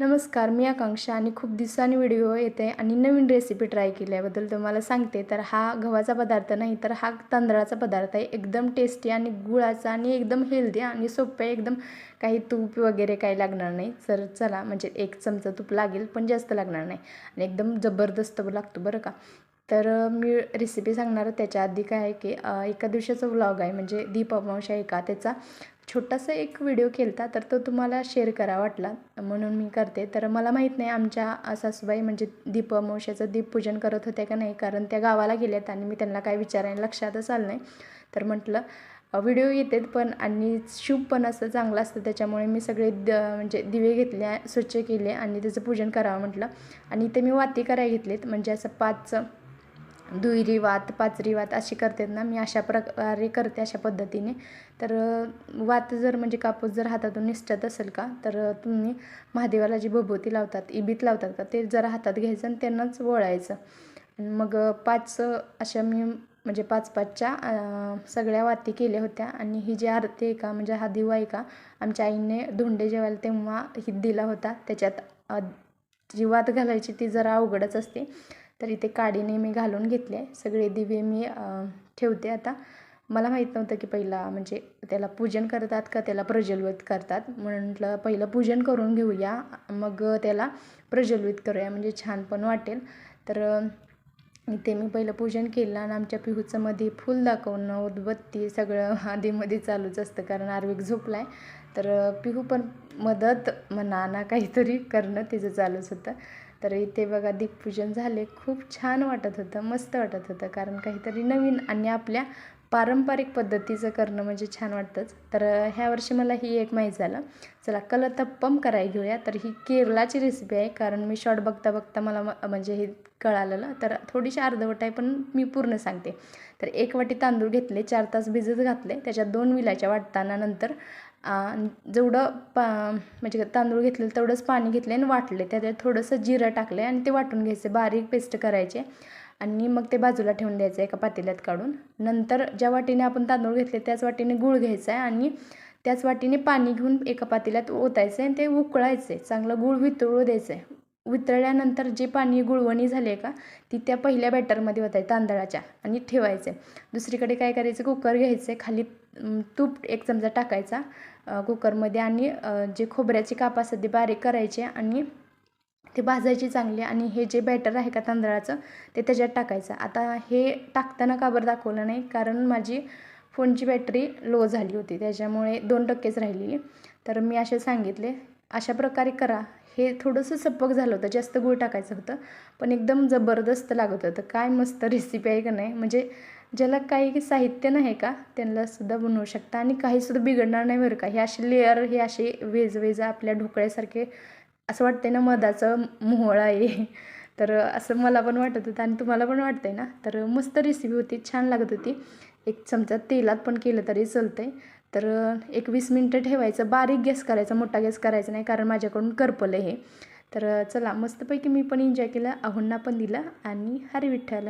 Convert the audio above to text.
नमस्कार मी आकांक्षा आणि खूप दिवसांनी व्हिडिओ येते आणि नवीन रेसिपी ट्राय केल्याबद्दल तुम्हाला सांगते. तर हा गव्हाचा पदार्थ नाही तर हा तांदळाचा पदार्थ आहे. एकदम टेस्टी आणि गुळाचा आणि एकदम हेल्दी आणि सोपं आहे. एकदम काही तूप वगैरे काही लागणार नाही. तर चला म्हणजे एक चमचा तूप लागेल पण जास्त लागणार नाही. आणि एकदम जबरदस्त लागतो बरं का. तर मी रेसिपी सांगणार त्याच्या आधी काय आहे की एका दिवसाचा व्लॉग आहे. म्हणजे दीप अमावस्या आहे का? त्याचा छोटासा एक व्हिडिओ केला तर तो तुम्हाला शेअर करा वाटला. म्हणून मी करते. तर मला माहीत नाही आमच्या सासूबाई म्हणजे दीप दीपपूजन करत होत्या का नाही कारण त्या गावाला गेल्यात आणि मी त्यांना काय विचारायला लक्षातच आलं नाही. तर म्हटलं व्हिडिओ येतात पण आणि शुभ पण असं चांगलं असतं त्याच्यामुळे मी सगळे द म्हणजे दिवे घेतले स्वच्छ केले आणि त्याचं पूजन करावं म्हटलं. आणि ते मी वाती करायला घेतलेत म्हणजे असं पाच दुहेरी वात पाचरी वात अशी करतात ना मी अशा प्रकारे करते अशा पद्धतीने. तर वात जर म्हणजे कापूस जर हातातून निसटत असेल का तर तुम्ही महादेवाला जी भभूती लावतात इबीत लावतात का ते जरा हातात घ्यायचं आणि त्यांनाच वळायचं. मग पाच अशा मी म्हणजे पाच पाचच्या सगळ्या वाती केल्या होत्या. आणि ही जी आरती आहे का म्हणजे हा दिवा आहे का आमच्या आईने धोंडे जेवायला तेव्हा ही दिला होता. त्याच्यात जी वात घालायची ती जरा अवघडच असते. तर इथे काडीने मी घालून घेतले सगळे दिवे मी ठेवते आता. मला माहीत नव्हतं की पहिला म्हणजे त्याला पूजन करतात का त्याला प्रज्वलित करतात. म्हटलं पहिलं पूजन करून घेऊया. मग त्याला प्रज्वलित करूया. म्हणजे छान पण वाटेल. तर इथे मी पहिलं पूजन केलं आणि आमच्या पिहूचं मध्ये फुल दाखवणं उदबत्ती सगळं आधीमध्ये चालूच असतं कारण आर्विक झोपला आहे तर पिहू पण मदत म्हणा ना काहीतरी करणं तिचं चालूच होतं. तर इथे बघा दीपपूजन झाले. खूप छान वाटत होतं मस्त वाटत होतं. कारण काहीतरी नवीन आणि आपल्या पारंपरिक पद्धतीचं करणं म्हणजे छान वाटतंच. तर ह्या वर्षी मला ही एक माहीत झालं. चला कलतप्पम करायला घेऊया. तर ही केरलाची रेसिपी आहे. कारण मी शॉर्ट बघता बघता मला म्हणजे हे कळालेलं. तर थोडीशी अर्धवट आहे पण मी पूर्ण सांगते. तर एक वाटी तांदूळ घेतले चार तास भिजत घातले. त्याच्यात दोन विलाच्या वाटताना नंतर जेवढं पा म्हणजे तांदूळ घेतलेलं तेवढंच पाणी घेतले आणि वाटले त्याच्यात थोडंसं जिरं टाकले आणि ते वाटून घ्यायचे. बारीक पेस्ट करायचे आणि मग ते बाजूला ठेवून द्यायचं एका पातेल्यात काढून. नंतर ज्या वाटीने आपण तांदूळ घेतले त्याच वाटीने गूळ घ्यायचा आहे आणि त्याच वाटीने पाणी घेऊन एका पातेल्यात ओतायचं आहे आणि ते उकळायचं आहे. चांगलं गूळ वितळू द्यायचं आहे. वितळल्यानंतर जे पाणी गुळवणी झाली आहे का ती त्या पहिल्या बॅटरमध्ये होताय तांदळाच्या आणि ठेवायचं आहे. दुसरीकडे काय करायचं कुकर घ्यायचं आहे. खाली तूप एक चमचा टाकायचा कुकरमध्ये आणि जे खोबऱ्याचे काप असतात ते बारीक करायचे आणि ते भाजायचे चांगले आणि हे जे बॅटर आहे का तांदळाचं ते त्याच्यात टाकायचं. आता हे टाकताना का बरं दाखवलं नाही कारण माझी फोनची बॅटरी लो झाली होती त्याच्यामुळे दोन टक्केच राहिलेली. तर मी असे सांगितले अशा प्रकारे करा. हे थोडंसं सपक झालं होतं जास्त गूळ टाकायचं होतं पण एकदम जबरदस्त लागत होतं. काय मस्त रेसिपी आहे का नाही? म्हणजे ज्याला काही साहित्य नाही का त्यांनासुद्धा बनवू शकता आणि काहीसुद्धा बिघडणार नाही बरं का. हे असे लेअर हे असे वेज वेज आपल्या ढोकळ्यासारखे असं वाटतंय ना मधाचं मोहळा आहे. तर असं मला पण वाटत होतं आणि तुम्हाला पण वाटतंय ना? तर मस्त रेसिपी होती छान लागत होती. एक चमचा तेलात पण केलं तरी चालतं आहे तर एक वीस मिनटं ठेवायचं. बारीक गॅस करायचा मोठा गॅस करायचा नाही कारण माझ्याकडून करपलं हे. तर चला मस्तपैकी मी पण एन्जॉय केलं अहोंना पण दिलं आणि हरी विठ्ठल